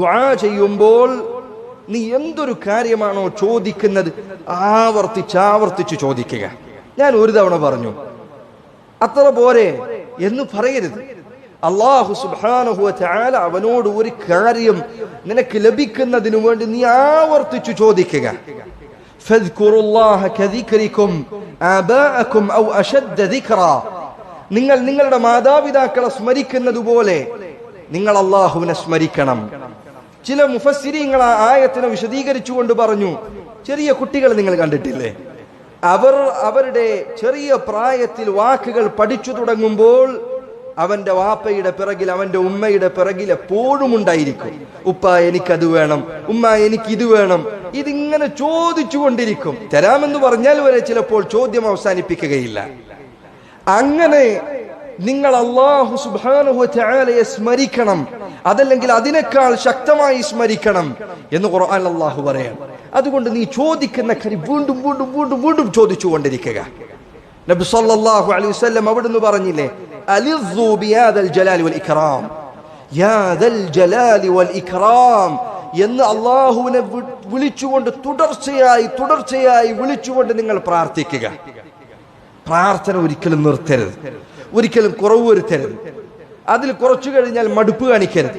ദ്വാ ചെയ്യുമ്പോൾ നീ എന്തൊരു കാര്യമാണോ ചോദിക്കുന്നത് ആവർത്തിച്ച് ആവർത്തിച്ച് ചോദിക്കുക. ഞാൻ ഒരു തവണ പറഞ്ഞു അത്ര പോരെ എന്ന് പറയരുത്. അള്ളാഹു സുബാനഹുവ അവനോട് ഒരു കാര്യം നിനക്ക് ലഭിക്കുന്നതിനു വേണ്ടി നീ ആവർത്തിച്ചു ചോദിക്കുക. നിങ്ങൾ നിങ്ങളുടെ മാതാപിതാക്കളെ സ്മരിക്കുന്നത് പോലെ നിങ്ങൾ അള്ളാഹുവിനെ സ്മരിക്കണം. ചില മുഫസ്സിരിങ്ങൾ ആ ആയത്തിനെ വിശദീകരിച്ചുകൊണ്ട് പറഞ്ഞു ചെറിയ കുട്ടികൾ നിങ്ങൾ കണ്ടിട്ടില്ലേ? അവർ അവരുടെ ചെറിയ പ്രായത്തിൽ വാക്കുകൾ പഠിച്ചു തുടങ്ങുമ്പോൾ അവന്റെ വാപ്പയുടെ പിറകിൽ അവന്റെ ഉമ്മയുടെ പിറകിൽ എപ്പോഴും ഉണ്ടായിരിക്കും. ഉപ്പ എനിക്കത് വേണം. ഉമ്മ എനിക്ക് ഇത് വേണം. ഇതിങ്ങനെ ചോദിച്ചു കൊണ്ടിരിക്കും തരാമെന്ന് പറഞ്ഞാൽ വരെ ചിലപ്പോൾ ചോദ്യം അവസാനിപ്പിക്കുകയില്ല. അങ്ങനെ നിങ്ങൾ അള്ളാഹു സുബാനുഹു ചാലയെ സ്മരിക്കണം. അതല്ലെങ്കിൽ അതിനേക്കാൾ ശക്തമായി സ്മരിക്കണം എന്ന് ഖുർആൻ അള്ളാഹു പറയാം അതുകൊണ്ട് നീ ചോദിക്കുന്ന കരി വീണ്ടും വീണ്ടും വീണ്ടും വീണ്ടും ചോദിച്ചു കൊണ്ടിരിക്കുക. നബി സല്ലല്ലാഹു അലൈഹി വസല്ലം അവിടുന്ന് പറഞ്ഞില്ലേ അലിദ്ദു ബിയാദൽ ജലാലി വൽ ഇക്റാം യാദൽ ജലാലി വൽ ഇക്റാം എന്ന് അള്ളാഹുവിനെ വിളിച്ചുകൊണ്ട് തുടർച്ചയായി തുടർച്ചയായി വിളിച്ചുകൊണ്ട് നിങ്ങൾ പ്രാർത്ഥിക്കുക. പ്രാർത്ഥന ഒരിക്കലും നിർത്തരുത്. ഒരിക്കലും കുറവ് വരുത്തരുത്. അതിൽ കുറച്ചു കഴിഞ്ഞാൽ മടുപ്പ് കാണിക്കരുത്.